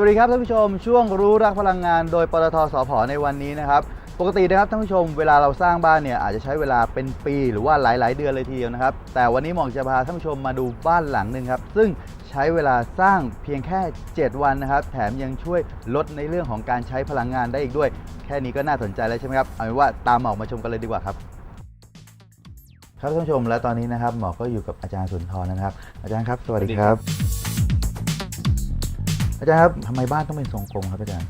วัสดีครับท่านผู้ชมช่วงรู้รักพลังงานโดยปตทสพในวันนี้นะครับ ปกตินะครับท่านผู้ชมเวลาเราสร้างบ้านเนี่ยอาจจะใช้เวลาเป็นปีหรือว่าหลาย ๆ เดือนเลยทีเดียวนะครับ แต่วันนี้หมองจะพาท่านผู้ชมมาดูบ้านหลังหนึ่งครับ ซึ่งใช้เวลาสร้างเพียงแค่ 7 วันนะครับ แถมยังช่วยลดในเรื่องของการใช้พลังงานได้อีกด้วย แค่นี้ก็น่าสนใจแล้วใช่ไหมครับเอาเป็นว่าตามหมอกมาชมกันเลยดีกว่าครับครับท่านผู้ชมและตอนนี้นะครับหมอก็อยู่กับอาจารย์สุนทรนะครับ อาจารย์ครับสวัสดีครับ อาจารย์ครับทำไมบ้านต้องเป็นทรงกลมครับอาจารย์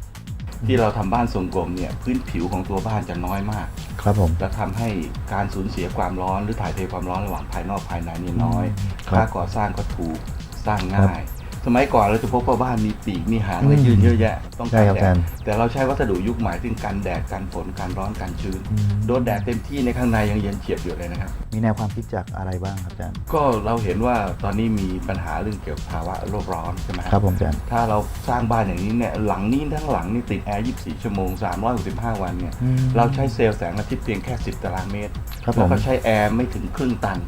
ที่เราทำบ้านทรงกลมเนี่ยพื้นผิวของตัวบ้านจะน้อยมาก ครับผม และทำให้การสูญเสียความร้อนหรือถ่ายเทความร้อนระหว่างภายนอกภายในนี่น้อย ครับค่าก่อสร้างก็ถูกสร้างง่าย สมัยก่อนเราจะพบว่าบ้านมีปีกมีหางอะไรยืนเยอะแยะต้องใช่การครับแดอาจาดรย์แต่เราใช้วัสดุยุคใหม่ซึ่งกันแดดกันฝนกันร้อนกันชื้นอืมโดนแดดเต็มที่ในข้างในยังเย็นเฉียบอยู่เลยนะครับ มีแนวความคิดจากอะไรบ้างครับอาจารย์ก็เราเห็นว่าตอนนี้มีปัญหาเรื่องเกี่ยวกับภาวะโลกร้อนใช่ไหมครับผมอาจารย์ถ้าเราสร้างบ้านอย่างนี้เนี่ยหลังนี้ทั้งหลังนี่ติดแอร์ 24 ชั่วโมง 365 วันเนี่ยอืมเราใช้เซลล์แสงอาทิตย์เพียงแค่ 10 ตารางเมตรครับผมแล้วก็ใช้แอร์ไม่ถึงครึ่งตัน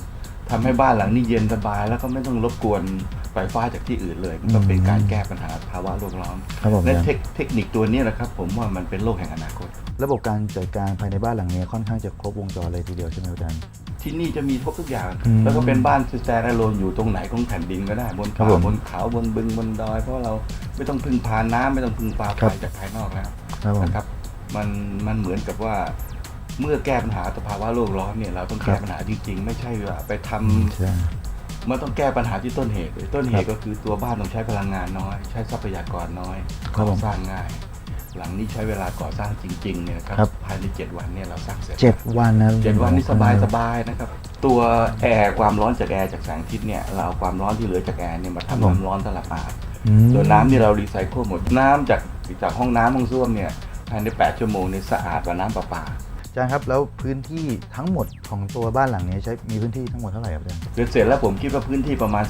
ทำให้บ้านหลังนี้เย็นสบายแล้วก็ไม่ต้องรบกวน ไฟฟ้าจากที่อื่นเลยมันก็เป็นการแก้ปัญหาภาวะโลกร้อนครับผมอาและจารย์เทคเทคนิคตัวนี้นะครับ ผมว่ามันเป็นโลกแห่งอนาคต ระบบการจัดการภายในบ้านหลังนี้ค่อนข้างจะครบวงจรเลยทีเดียวใช่ไหมอาจารย์ที่นี่จะมีครบทุกอย่างอืมแล้วก็เป็นบ้านสแตนด์อะโลนอยู่ตรงไหนของแผ่นดินก็ได้ บนครับเขาผมบนเขาบนบึงบนดอย เพราะว่าเราไม่ต้องพึ่งพาน้ำไม่ต้องพึ่งพาไฟครับจากภายนอกแล้วครับผมนะครับ มันมันเหมือนกับว่าเมื่อแก้ปัญหาสภาวะโลกร้อนเนี่ยเราต้องแก้ปัญหาจริงๆ ไม่ใช่ว่าไปทำใช่ มันต้องแก้ปัญหาที่ต้นเหตุเลยต้นเหตุครับก็คือตัวบ้านต้องใช้พลังงานน้อย ใช้ทรัพยากรน้อยครับผมก่อสร้างง่าย หลังนี้ใช้เวลาก่อสร้างจริงๆเนี่ยนะครับครับ ภายใน 7 วันเนี่ยเราสร้างเสร็จเจ็ดวันนะเจ็ดวันนี่สบายสบายนะครับ ตัวแอร์ความร้อนจากแอร์จากแสงอาทิตย์เนี่ยเราเอาความร้อนที่เหลือจากแอร์เนี่ยมาทำน้ำร้อนตลับอาบ อืม ส่วนน้ำนี่เรารีไซเคิลหมดน้ำจากจากห้องน้ำห้องส้วมเนี่ยภายใน 8 ชั่วโมงเนี่ยสะอาดกว่าน้ำประปา อาจารย์ครับแล้วพื้นที่ทั้งหมดของตัวบ้านหลังนี้ใช้มีพื้นที่ทั้งหมดเท่าไหร่ครับอาจารย์เสร็จเสร็จแล้วผมคิดว่าพื้นที่ประมาณ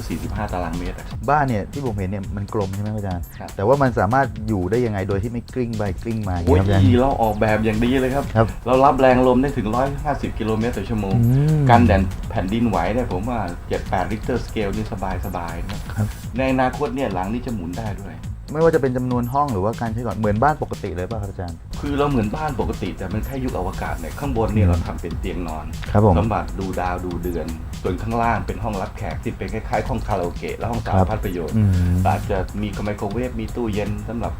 40-45 ตารางเมตรอะ บ้านเนี่ยที่ผมเห็นเนี่ยมันกลมใช่ไหมครับอาจารย์ครับ แต่ว่ามันสามารถอยู่ได้ยังไงโดยที่ไม่กลิ้งไปกลิ้งมาอย่างโอ้ยเงี้ยครับอาจารย์ เราออกแบบอย่างดีเลยครับ ครับเรารับแรงลมได้ถึง 150 กิโลเมตรต่อชั่วโมง อืมการแดนแผ่นดินไหวเนี่ยผมว่า 7-8 ริกเตอร์สเกลนี่สบายสบายๆนะครับครับ ในอนาคตเนี่ยหลังนี้จะหมุนได้ด้วย ไม่ว่าจะเป็นจำนวนห้องหรือว่าการใช้ก่อนเหมือนบ้านปกติเลยป่ะครับอาจารย์ คือเราเหมือนบ้านปกติ แต่มันแค่ยุคอวกาศเนี่ยข้างบนเนี่ยเราทำเป็นเตียงนอนครับผม สำหรับดูดาวดูเดือน ส่วนข้างล่างเป็นห้องรับแขกที่เป็นคล้ายๆห้องคาราโอเกะและห้องสารครับพัดประโยชน์อืม อาจจะมีไมโครเวฟมีตู้เย็นสำหรับ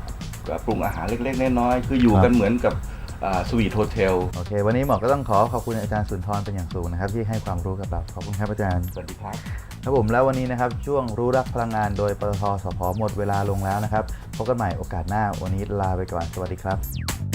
ปรุงอาหารเล็กๆน้อยๆคืออยู่ครับกันเหมือนกับ สวีทโฮเทลโอเค วันนี้หมอก็ต้องขอขอบคุณอาจารย์สุนทรเป็นอย่างสูงนะครับ ที่ให้ความรู้กับเรา ขอบคุณครับอาจารย์ สวัสดีครับครับผมแล้ววันนี้นะครับ ช่วงรู้รักพลังงานโดยปตทสพหมดเวลาลงแล้วนะครับ พบกันใหม่โอกาสหน้า วันนี้ลาไปก่อน สวัสดีครับ